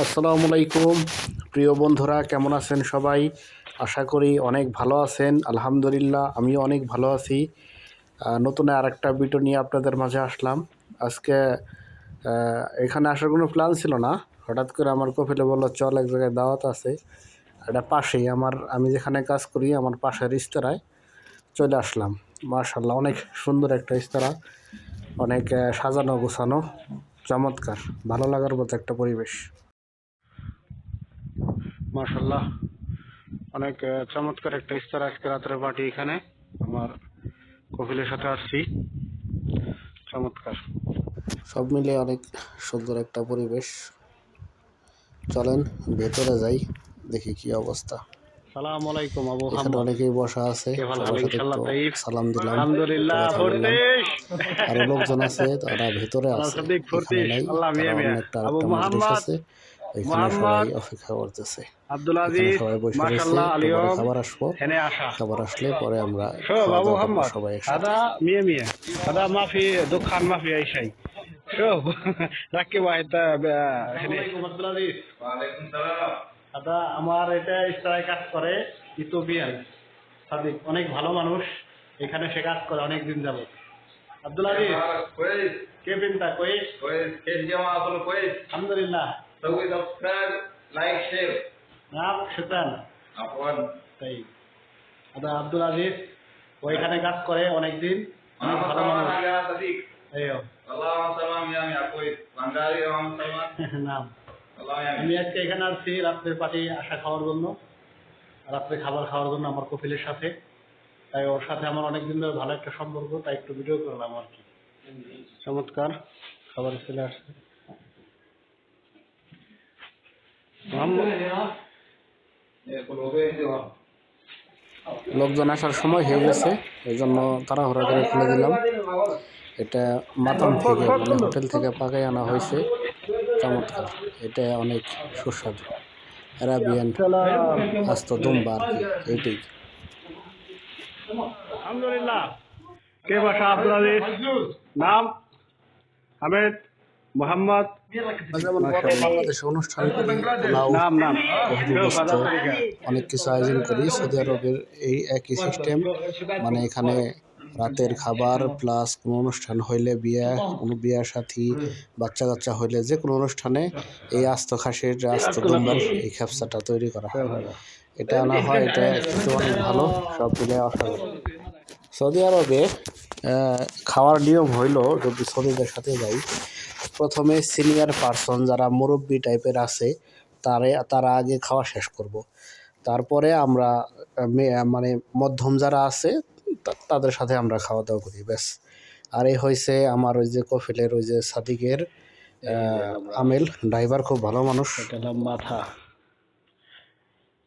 আসসালামু আলাইকুম। প্রিয় বন্ধুরা, কেমন আছেন সবাই? আশা করি অনেক ভালো আছেন। আলহামদুলিল্লাহ, আমিও অনেক ভালো আছি। নতুন আর একটা ভিডিও নিয়ে আপনাদের মাঝে আসলাম। আজকে এখানে আসার কোনো প্ল্যান ছিল না। হঠাৎ করে আমার কফিলে বলল, চল এক জায়গায় দাওয়াত আছে। এটা পাশেই আমার, আমি যেখানে কাজ করি, আমার পাশের রেস্তোরাঁয় চলে আসলাম। মার্শাল্লাহ অনেক সুন্দর একটা রেস্তোরাঁ অনেক সাজানো গোছানো। চমৎকার। ভালো লাগার মতো একটা পরিবেশ। মার্শাল্লাহ অনেক চমৎকার একটা ইস্তার আজকে রাত্রে পার্টি এখানে। আমার কপিলের সাথে আসছি। চমৎকার। সব মিলিয়ে অনেক সুন্দর একটা পরিবেশ। চলেন ভেতরে যাই দেখি কি অবস্থা। সালাম আলাইকুম আবু এখানে অনেকেই বসা আছে সালাম দিলাম। আলহামদুলিল্লাহ। আরও লোকজন আছে তারা ভেতরে আছে। আবু মোহাম্মদ, আছে। এখানে মোহাম্মদ, সবাই অপেক্ষা করতেছে আব্দুল এখানে আজিজ সবাই বসে রয়েছে মাশাআল্লাহ তারপরে আলিয়ম খাবার আসবো হেনে আসা খাবার আসলে পরে আমরা শো খাওয়া বাবু দাওয়া করবো মোহাম্মদ সবাই একসাথে هذا مية مية هذا ما في دخان ما في اي شيء شوف ركب واحد هنا عبد العزيز ওয়ালাইকুম সালাম দাদা আমার এটা ইস্তারায় কাজ করে ইথোপিয়ান সাদিক অনেক ভালো মানুষ এখানে সে কাজ করে অনেক দিন যাবত আব্দুল আজিজ كويس কে বিনতা কইস كويس كيف الجماعة كله كويس আলহামদুলিল্লাহ سوي سبسكرايب لايك شير নাম শুক্রান عفوا তাই দাদা আব্দুল আজিজ ও এখানে কাজ করে অনেক দিন অনেক محمد ভালো سلمان মানুষ يا صديق এইও اللهم سلام يا يا كويس بنغالي اللهم سلمان নাম الله يا আমি আজকে এখানে আসছি রাত্রের পার্টি আসা খাওয়ার জন্য রাত্রে খাবার খাওয়ার জন্য আমার কপিলের সাথে তাই ওর সাথে আমার অনেক দিন ধরে ভালো একটা সম্পর্ক তাই একটু ভিডিও করলাম আর কি চমৎকার খাবার চলে আসছে লোকজন আসার সময় হয়ে গেছে এই জন্য তাড়াহুড়া করে খুলে দিলাম। এটা মাতাম থেকে মানে হোটেল থেকে পাকাই আনা হয়েছে। চমৎকার, এটা অনেক সুস্বাদু। অ্যারাবিয়ান আস্ত দুম্বা আর কি, এইটাই। আলহামদুলিল্লাহ। কে বাসা আব্দুল নাম? হামেদ মোহাম্মদ যেমন অনুষ্ঠান করি নাম নাম। অনেক কিছু আয়োজন করি। সৌদি আরবের এই একই সিস্টেম মানে এখানে রাতের খাবার প্লাস কোনো অনুষ্ঠান হইলে বিয়ে কোনো বিয়ার সাথী বাচ্চা কাচ্চা হইলে যে কোনো অনুষ্ঠানে এই আস্ত খাসির আস্ত দুম্বার এই খ্যাপসাটা তৈরি করা হয়। এটা আনা হয় এটা কিন্তু অনেক ভালো সব মিলে অসাধারণ। সৌদি আরবে খাওয়ার নিয়ম হইল যদি সৌদিদের সাথে যাই প্রথমে সিনিয়র পার্সন যারা মুরব্বী টাইপের আছে তারে তারা আগে খাওয়া শেষ করব। তারপরে আমরা মানে মধ্যম যারা আছে তাদের সাথে আমরা খাওয়া দাওয়া করি ব্যাস। আর এই হয়েছে আমার ওই যে কফিলের ওই যে সাদিকের আমেল। ড্রাইভার খুব ভালো মানুষ। মাথা।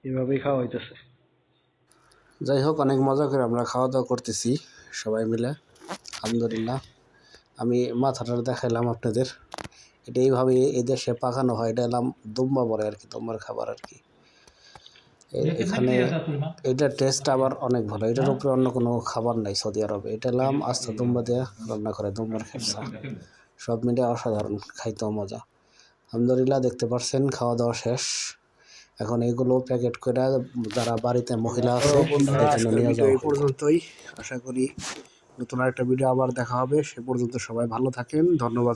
এভাবেই খাওয়া হইতেছে। যাই হোক অনেক মজা করে আমরা খাওয়া দাওয়া করতেছি সবাই মিলে। আলহামদুলিল্লাহ। আমি মাথাটা দেখাইলাম আপনাদের। এটা এইভাবে এই দেশে পাকানো হয় এটা এলাম দুম্বা বলে আর কি দুম্বার খাবার আর কি। এখানে এটার টেস্ট আবার অনেক ভালো এটার উপরে অন্য কোনো খাবার নাই সৌদি আরবে। এটা এলাম আস্তে দুম্বা দিয়ে রান্না করে দুম্বার খেপসা। সব মিলে অসাধারণ খাইতেও মজা। আলহামদুলিল্লাহ দেখতে পাচ্ছেন খাওয়া দাওয়া শেষ। এখন এগুলো প্যাকেট করে যারা বাড়িতে মহিলা আছে নিয়ে যাওয়া এই পর্যন্তই। আশা করি নতুন আরেকটা ভিডিও আবার দেখা হবে। সে পর্যন্ত সবাই ভালো থাকেন। ধন্যবাদ।